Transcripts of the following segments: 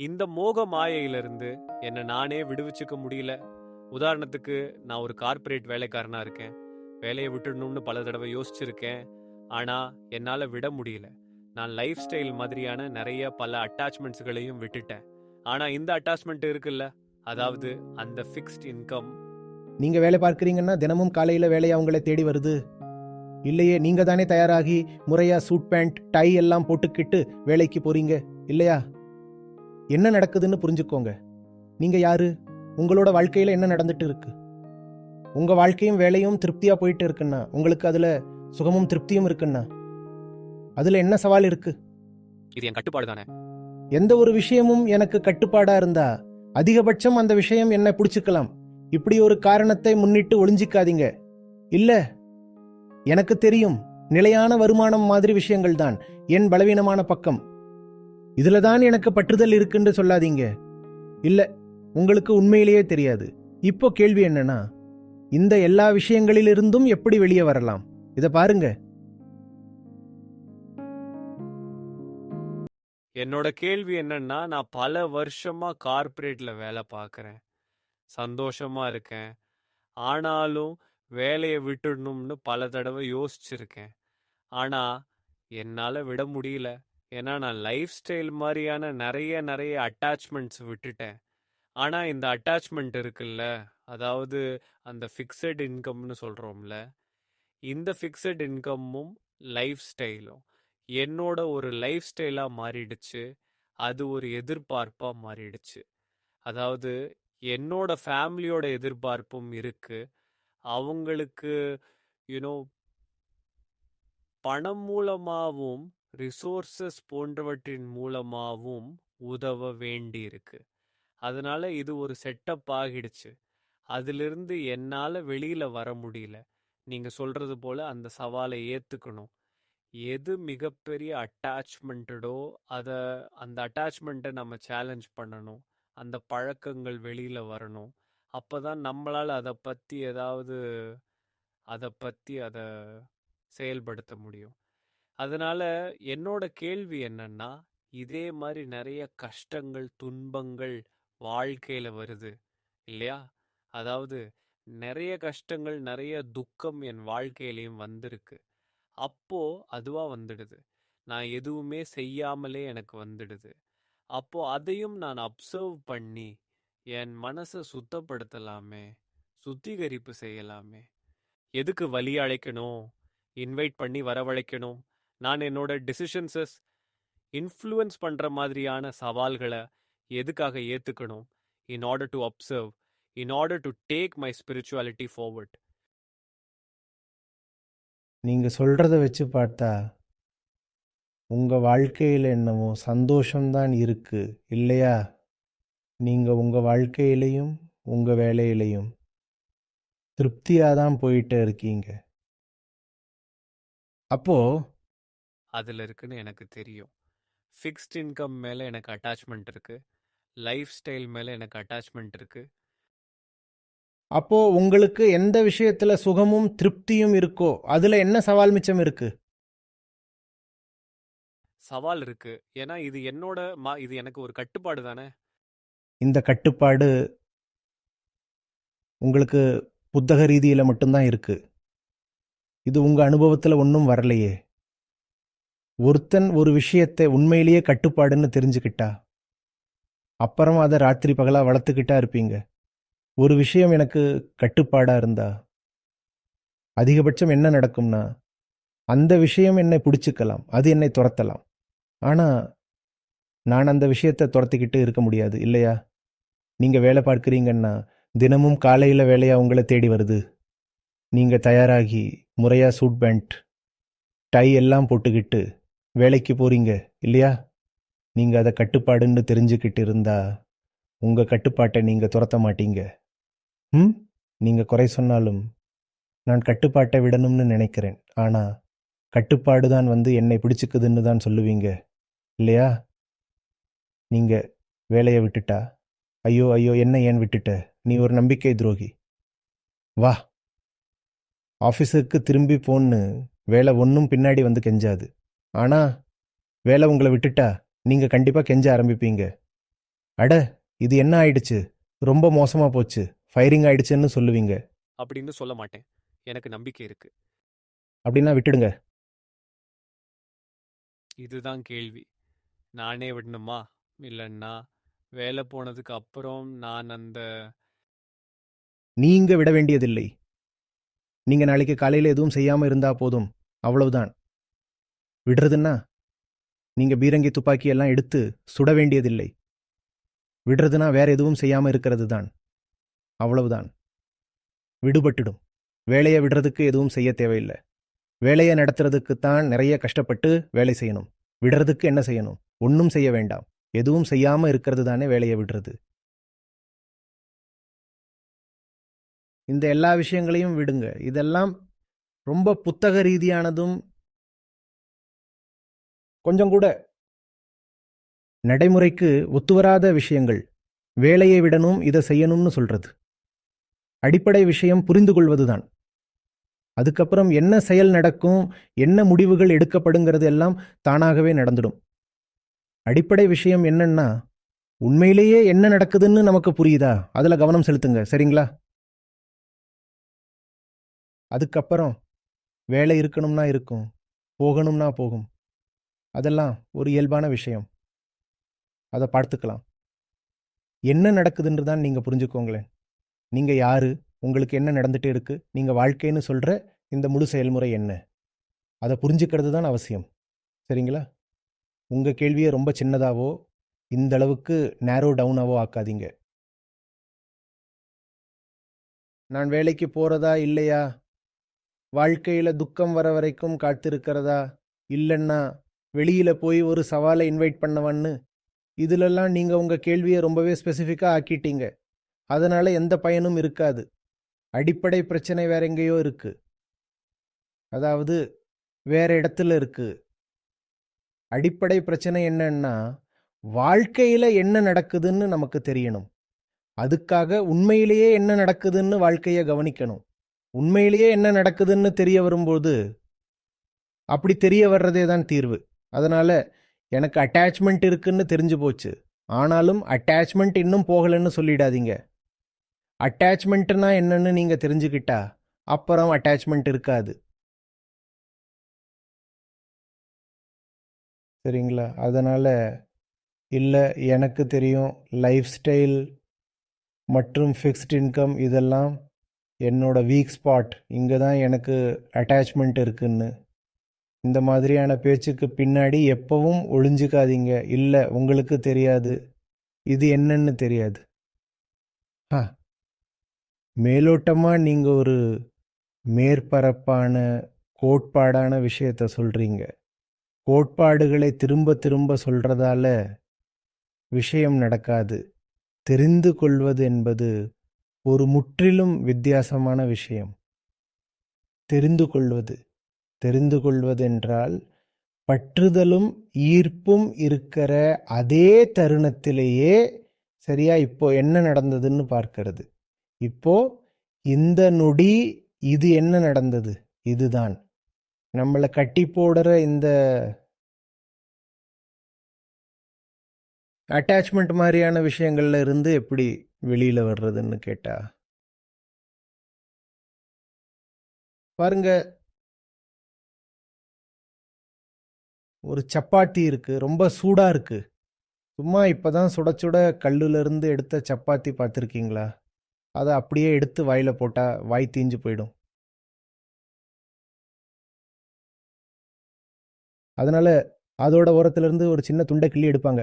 இந்த மோக மாயையிலிருந்து என்னை நானே விடுவிச்சுக்க முடியல. உதாரணத்துக்கு நான் ஒரு கார்ப்பரேட் வேலைக்காரனாக இருக்கேன். வேலையை விட்டுடணும்னு பல தடவை யோசிச்சிருக்கேன். ஆனால் என்னால் விட முடியல. நான் லைஃப் ஸ்டைல் மாதிரியான நிறைய பல அட்டாச்மெண்ட்ஸ்களையும் விட்டுட்டேன். ஆனால் இந்த அட்டாச்மெண்ட் இருக்குல்ல? அதாவது அந்த ஃபிக்ஸ்ட் இன்கம் நீங்கள் வேலை பார்க்குறீங்கன்னா தினமும் காலையில் வேலையை அவங்கள தேடி வருது. இல்லையே நீங்கள் தானே தயாராகி முறையாக சூட் பேண்ட் டை எல்லாம் போட்டுக்கிட்டு வேலைக்கு போகிறீங்க இல்லையா? என்ன நடக்குதுன்னு புரிஞ்சுக்கோங்க. நீங்க யாரு? உங்களோட வாழ்க்கையில என்ன நடந்துட்டு இருக்கு? உங்க வாழ்க்கையும் வேலையும் திருப்தியா போயிட்டு இருக்குன்னா உங்களுக்கு அதுல சுகமும் திருப்தியும் இருக்குன்னா அதுல என்ன சவால் இருக்கு? இது என் கட்டுப்பாடு தானே? எந்த ஒரு விஷயமும் எனக்கு கட்டுப்பாடா இருந்தா அதிகபட்சம் அந்த விஷயம் என்ன பிடிச்சுக்கலாம். இப்படி ஒரு காரணத்தை முன்னிட்டு ஒளிஞ்சிக்காதீங்க. இல்ல எனக்கு தெரியும் நிலையான வருமானம் மாதிரி விஷயங்கள் தான் என் பலவீனமான பக்கம். இதில் தான் எனக்கு பற்றுதல் இருக்குன்னு சொல்லாதீங்க. இல்லை உங்களுக்கு உண்மையிலேயே தெரியாது. இப்போ கேள்வி என்னன்னா இந்த எல்லா விஷயங்களிலிருந்தும் எப்படி வெளியே வரலாம்? இதை பாருங்க. என்னோட கேள்வி என்னன்னா நான் பல வருஷமா கார்ப்பரேட்ல வேலை பார்க்குறேன் சந்தோஷமா இருக்கேன். ஆனாலும் வேலையை விட்டுடணும்னு பல தடவை யோசிச்சிருக்கேன். ஆனா என்னால விட முடியல. ஏன்னா நான் லைஃப் ஸ்டைல் மாதிரியான நிறைய நிறைய அட்டாச்மெண்ட்ஸ் விட்டுட்டேன். ஆனால் இந்த அட்டாச்மெண்ட் இருக்குல்ல அதாவது அந்த ஃபிக்ஸட் இன்கம்னு சொல்றோம்ல இந்த ஃபிக்ஸட் இன்கம்மும் லைஃப் ஸ்டைலும். என்னோட ஒரு லைஃப் ஸ்டைலாக மாறிடுச்சு அது ஒரு எதிர்பார்ப்பாக மாறிடுச்சு. அதாவது என்னோட ஃபேமிலியோட எதிர்பார்ப்பும் இருக்கு. அவங்களுக்கு யூனோ பணம் மூலமாகவும் ரிசோர்சஸ் போன்றவற்றின் மூலமாகவும் உதவ வேண்டி இருக்கு அதனால இது ஒரு செட்டப் ஆகிடுச்சு. அதிலிருந்து என்னால் வெளியில் வர முடியல. நீங்கள் சொல்கிறது போல் அந்த சவாலை ஏற்றுக்கணும் எது மிகப்பெரிய அட்டாச்மெண்ட்டடோ அதை அந்த அட்டாச்மெண்ட்டை நம்ம சேலஞ்ச் பண்ணணும். அந்த பழக்கங்கள் வெளியில் வரணும். அப்போ தான் நம்மளால் அதை பற்றி ஏதாவது அதை பற்றி அதை செயல்படுத்த முடியும். அதனால என்னோட கேள்வி என்னன்னா இதே மாதிரி நிறைய கஷ்டங்கள் துன்பங்கள் வாழ்க்கையில வருது இல்லையா? அதாவது நிறைய கஷ்டங்கள் நிறைய துக்கம் என் வாழ்க்கையிலையும் வந்திருக்கு. அப்போ அதுவா வந்துடுது. நான் எதுவுமே செய்யாமலே எனக்கு வந்துடுது. அப்போ அதையும் நான் அப்சர்வ் பண்ணி என் மனசை சுத்தப்படுத்தலாமே சுத்திகரிப்பு செய்யலாமே. எதுக்கு வழி அழைக்கணும்? இன்வைட் பண்ணி வரவழைக்கணும்? நான் என்னோட டிசிஷன்ஸஸ் இன்ஃப்ளூயன்ஸ் பண்ணுற மாதிரியான சவால்களை எதுக்காக ஏற்றுக்கணும் in order to observe in order to take my spirituality forward நீங்கள் சொல்கிறத வச்சு பார்த்தா உங்கள் வாழ்க்கையில் என்னவோ சந்தோஷம்தான் இருக்குது இல்லையா? நீங்கள் உங்கள் வாழ்க்கையிலையும் உங்கள் வேலையிலையும் திருப்தியாக தான் போயிட்டு இருக்கீங்க. அப்போது அதில் இருக்குன்னு எனக்கு தெரியும். ஃபிக்ஸ்ட் இன்கம் மேலே எனக்கு அட்டாச்மெண்ட் இருக்கு. லைஃப் ஸ்டைல் மேலே எனக்கு அட்டாச்மெண்ட் இருக்கு. அப்போ உங்களுக்கு எந்த விஷயத்துல சுகமும் திருப்தியும் இருக்கோ அதுல என்ன சவால் மிச்சம் இருக்கு? சவால் இருக்கு. ஏன்னா இது என்னோட மா இது எனக்கு ஒரு கட்டுப்பாடு தானே? இந்த கட்டுப்பாடு உங்களுக்கு புத்தக ரீதியில மட்டும்தான் இருக்கு. இது உங்க அனுபவத்துல ஒன்றும் வரலையே. ஒருத்தன் ஒரு விஷயத்தை உண்மையிலேயே கட்டுப்பாடுன்னு தெரிஞ்சுக்கிட்டா? அப்புறம் அதை ராத்திரி பகலா வளர்த்துக்கிட்டா இருப்பீங்க. ஒரு விஷயம் எனக்கு கட்டுப்பாடா இருந்தா? அதிகபட்சம் என்ன நடக்கும்னா அந்த விஷயம் என்னை பிடிச்சிக்கலாம் அது என்னை துரத்தலாம். ஆனா நான் அந்த விஷயத்தை துரத்திக்கிட்டு இருக்க முடியாது இல்லையா? நீங்க வேலை பார்க்குறீங்கன்னா தினமும் காலையில் வேலையா உங்களை தேடி வருது. நீங்க தயாராகி முறையா சூட் பேண்ட் டை எல்லாம் போட்டுக்கிட்டு வேலைக்கு போறீங்க இல்லையா? நீங்க அதை கட்டுப்பாடுன்னு தெரிஞ்சுக்கிட்டு இருந்தா உங்க கட்டுப்பாட்டை நீங்க துரத்த மாட்டீங்க. ம்? நீங்க குறை சொன்னாலும் நான் கட்டுப்பாட்டை விடணும்னு நினைக்கிறேன். ஆனா கட்டுப்பாடு தான் வந்து என்னை பிடிச்சிக்குதுன்னு தான் சொல்லுவீங்க இல்லையா? நீங்க வேலையை விட்டுட்டா? ஐயோ ஐயோ என்ன ஏன் விட்டுட்ட? நீ ஒரு நம்பிக்கை துரோகி. வா. ஆஃபீஸுக்கு திரும்பி போன்னு வேலை ஒன்றும் பின்னாடி வந்து கெஞ்சாது. ஆனா வேலை உங்களை விட்டுட்டா நீங்க கண்டிப்பா கெஞ்ச ஆரம்பிப்பீங்க. அட இது என்ன ஆயிடுச்சு? ரொம்ப மோசமா போச்சு. ஃபயரிங் ஆயிடுச்சுன்னு சொல்லுவீங்க. அப்படின்னு சொல்ல மாட்டேன். எனக்கு நம்பிக்கை இருக்கு. அப்படின்னா விட்டுடுங்க. இதுதான் கேள்வி. நானே விடணுமா? இல்லைன்னா வேலை போனதுக்கு அப்புறம் நான் அந்த நீங்க விட வேண்டியதில்லை. நீங்க நாளைக்கு காலையில எதுவும் செய்யாம இருந்தா போதும். அவ்வளவுதான். விடுறதுன்னா நீங்க பீரங்கி துப்பாக்கி எல்லாம் எடுத்து சுட வேண்டியதில்லை. விடுறதுனா வேற எதுவும் செய்யாம இருக்கிறது தான் அவ்வளவுதான். விடுபட்டுடும். வேலையை விடுறதுக்கு எதுவும் செய்ய தேவையில்லை. வேலையை நடத்துறதுக்கு தான் நிறைய கஷ்டப்பட்டு வேலை செய்யணும். விடுறதுக்கு என்ன செய்யணும்? ஒன்றும் செய்ய வேண்டாம். எதுவும் செய்யாம இருக்கிறது தானே வேலையை விடுறது. இந்த எல்லா விஷயங்களையும் விடுங்க. இதெல்லாம் ரொம்ப புத்தக ரீதியானதும் கொஞ்சம் கூட. நடைமுறைக்கு ஒத்துவராத விஷயங்கள் வேலையை விடணும் இதை செய்யணும்னு சொல்றது. அடிப்படை விஷயம் புரிந்து கொள்வதுதான். அதுக்கப்புறம் என்ன செயல் நடக்கும் என்ன முடிவுகள் எடுக்கப்படுங்கிறது எல்லாம் தானாகவே நடந்துடும். அடிப்படை விஷயம் என்னன்னா உண்மையிலேயே என்ன நடக்குதுன்னு நமக்கு புரியுதா? அதில் கவனம் செலுத்துங்க சரிங்களா? அதுக்கப்புறம் வேலை இருக்கணும்னா இருக்கும் போகணும்னா போகும். அதெல்லாம் ஒரு இயல்பான விஷயம். அதை பார்த்துக்கலாம். என்ன நடக்குதுன்னு தான் நீங்கள் புரிஞ்சுக்கோங்களேன். நீங்கள் யார்? உங்களுக்கு என்ன நடந்துட்டு இருக்குது நீங்கள் வாழ்க்கைன்னு சொல்கிற இந்த முழு செயல்முறை என்ன? அதை புரிஞ்சுக்கிறது தான் அவசியம். சரிங்களா? உங்கள் கேள்வியை ரொம்ப சின்னதாவோ இந்த அளவுக்கு நேரோ டவுனாவோ ஆக்காதீங்க. நான் வேலைக்கு போகிறதா இல்லையா? வாழ்க்கையில் துக்கம் வர வரைக்கும் காத்திருக்கிறதா? இல்லைன்னா வெளியில போய் ஒரு சவாலை இன்வைட் பண்ணவன்னு இதிலெல்லாம் நீங்க உங்க கேள்வியை ரொம்பவே ஸ்பெசிஃபிக்காக ஆக்கிட்டீங்க. அதனால எந்த பயனும் இருக்காது. அடிப்படை பிரச்சனை வேற எங்கேயோ இருக்கு. அதாவது வேற இடத்துல இருக்கு. அடிப்படை பிரச்சனை என்னன்னா வாழ்க்கையில என்ன நடக்குதுன்னு நமக்கு தெரியணும். அதுக்காக உண்மையிலேயே என்ன நடக்குதுன்னு வாழ்க்கையை கவனிக்கணும். உண்மையிலேயே என்ன நடக்குதுன்னு தெரிய வரும்போது அப்படி தெரிய வர்றதே தான் தீர்வு. அதனால் எனக்கு அட்டாச்மெண்ட் இருக்குன்னு தெரிஞ்சு போச்சு. ஆனாலும் அட்டாச்மெண்ட் இன்னும் போகலைன்னு சொல்லிடாதீங்க. அட்டாச்மெண்ட்டுனா என்னன்னு நீங்கள் தெரிஞ்சுக்கிட்டா அப்புறம் அட்டாச்மெண்ட் இருக்காது. சரிங்களா? அதனால் இல்லை எனக்கு தெரியும் லைஃப் ஸ்டைல் மற்றும் ஃபிக்ஸ்ட் இன்கம் இதெல்லாம் என்னோடய வீக் ஸ்பாட் இங்கே தான் எனக்கு அட்டாச்மெண்ட் இருக்குன்னு. இந்த மாதிரியான பேச்சுக்கு பின்னாடி எப்பவும் ஒளிஞ்சுக்காதீங்க. இல்லை உங்களுக்கு தெரியாது. இது என்னன்னு தெரியாது. ஆ மேலோட்டமாக நீங்கள் ஒரு மேற்பரப்பான கோட்பாடான விஷயத்த சொல்கிறீங்க கோட்பாடுகளை திரும்ப திரும்ப சொல்கிறதால விஷயம் நடக்காது. தெரிந்து கொள்வது என்பது ஒரு முற்றிலும் வித்தியாசமான விஷயம். தெரிந்து கொள்வது. தெரிந்து கொள்வதென்றால் பற்றுதலும் ஈர்ப்பும் இருக்கிற அதே தருணத்திலேயே சரியா இப்போ என்ன நடந்ததுன்னு பார்க்கிறது. இப்போ இந்த நொடி இது என்ன நடந்தது? இதுதான். நம்மளை கட்டி போடுற இந்த அட்டாச்மெண்ட் மாதிரியான விஷயங்கள்ல இருந்து எப்படி வெளியில வர்றதுன்னு கேட்டா? பாருங்க ஒரு சப்பாத்தி இருக்கு ரொம்ப சூடா இருக்கு. சும்மா இப்பதான் சுட சுட கல்லுலேருந்து எடுத்த சப்பாத்தி பார்த்துருக்கீங்களா? அதை அப்படியே எடுத்து வாயில போட்டா வாய் தீஞ்சு போயிடும். அதனால அதோட ஓரத்துலேருந்து ஒரு சின்ன துண்டை கிள்ளி எடுப்பாங்க.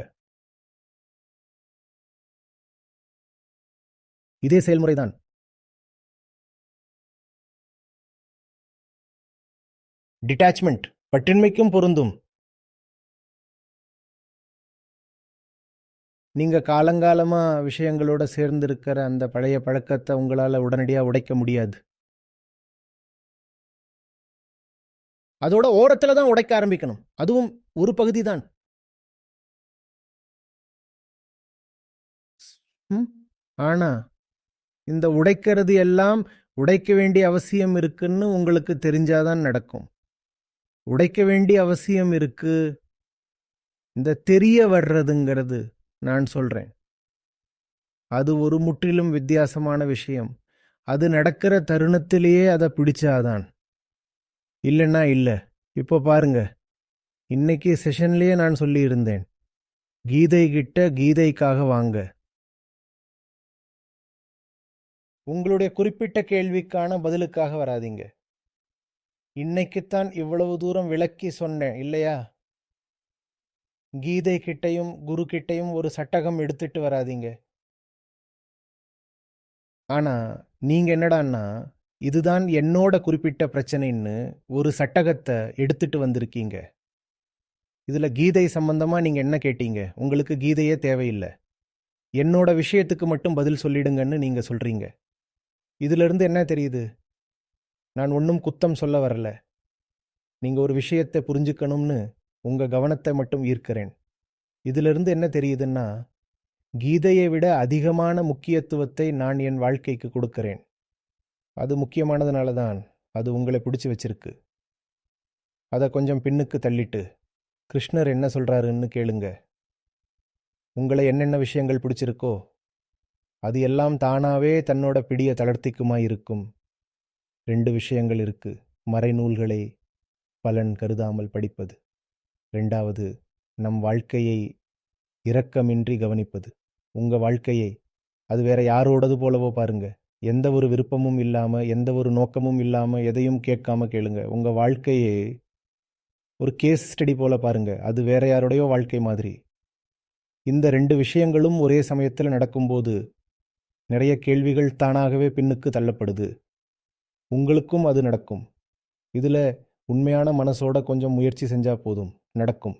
இதே செயல்முறை தான். டிட்டாச்மெண்ட் பற்றின்மைக்கும் பொருந்தும். நீங்க காலங்காலமா விஷயங்களோட சேர்ந்து இருக்கிற அந்த பழைய பழக்கத்தை உங்களால உடனடியா உடைக்க முடியாது. அதோட ஓரத்தில் தான் உடைக்க ஆரம்பிக்கணும். அதுவும் ஒரு பகுதி தான். ஆனா இந்த உடைக்கிறது எல்லாம் உடைக்க வேண்டிய அவசியம் இருக்குன்னு உங்களுக்கு தெரிஞ்சாதான் நடக்கும். உடைக்க வேண்டிய அவசியம் இருக்கு. இந்த தெரிய வர்றதுங்கிறது நான் சொல்றேன். அது ஒரு முற்றிலும் வித்தியாசமான விஷயம். அது நடக்கிற தருணத்திலேயே அதை பிடிச்சாதான். இல்லைன்னா இல்லை. இப்போ பாருங்க. இன்னைக்கு செஷன்லேயே நான் சொல்லியிருந்தேன். கீதை கிட்ட கீதைக்காக வாங்க. உங்களுடைய குறிப்பிட்ட கேள்விக்கான பதிலுக்காக வராதீங்க. இன்னைக்குத்தான் இவ்வளவு தூரம் விளக்கி சொன்னேன் இல்லையா? கீதை கிட்டையும் குரு கிட்டையும் ஒரு சட்டகம் எடுத்துட்டு வராதீங்க. ஆனா நீங்க என்னடான்னா இதுதான் என்னோட குறிப்பிட்ட பிரச்சனைன்னு ஒரு சட்டகத்தை எடுத்துட்டு வந்திருக்கீங்க. இதுல கீதை சம்பந்தமா நீங்க என்ன கேட்டீங்க? உங்களுக்கு கீதையே தேவையில்லை. என்னோட விஷயத்துக்கு மட்டும் பதில் சொல்லிடுங்கன்னு நீங்க சொல்றீங்க. இதிலிருந்து என்ன தெரியுது? நான் ஒன்றும் குத்தம் சொல்ல வரல. நீங்க ஒரு விஷயத்தை புரிஞ்சுக்கணும்னு உங்க கவனத்தை மட்டும் ஈர்க்கிறேன். இதிலிருந்து என்ன தெரியுதுன்னா கீதையை விட அதிகமான முக்கியத்துவத்தை நான் என் வாழ்க்கைக்கு கொடுக்கிறேன். அது முக்கியமானதுனால தான் அது உங்களை பிடிச்சு வச்சிருக்கு. அதை கொஞ்சம் பின்னுக்கு தள்ளிட்டு கிருஷ்ணர் என்ன சொல்றாருன்னு கேளுங்க. உங்களை என்னென்ன விஷயங்கள் பிடிச்சிருக்கோ அது எல்லாம் தானாவே தன்னோட பிடிய தளர்த்திக்குமா இருக்கும். ரெண்டு விஷயங்கள் இருக்கு. மறைநூல்களை பலன் கருதாமல் படிப்பது. ரெண்டாவது நம் வாழ்க்கையை இரக்கமின்றி கவனிப்பது. உங்க வாழ்க்கையை அது வேற யாரோடது போலவோ பாருங்க. எந்த ஒரு விருப்பமும் இல்லாம எந்த ஒரு நோக்கமும் இல்லாமல் எதையும் கேட்காம கேளுங்க. உங்க வாழ்க்கையை ஒரு கேஸ் ஸ்டடி போல பாருங்க. அது வேற யாரோடையோ வாழ்க்கை மாதிரி. இந்த ரெண்டு விஷயங்களும் ஒரே சமயத்தில் நடக்கும்போது நிறைய கேள்விகள் தானாகவே பின்னுக்கு தள்ளப்படுது. உங்களுக்கும் அது நடக்கும். இதுல உண்மையான மனசோட கொஞ்சம் முயற்சி செஞ்சா போதும். நடக்கும்.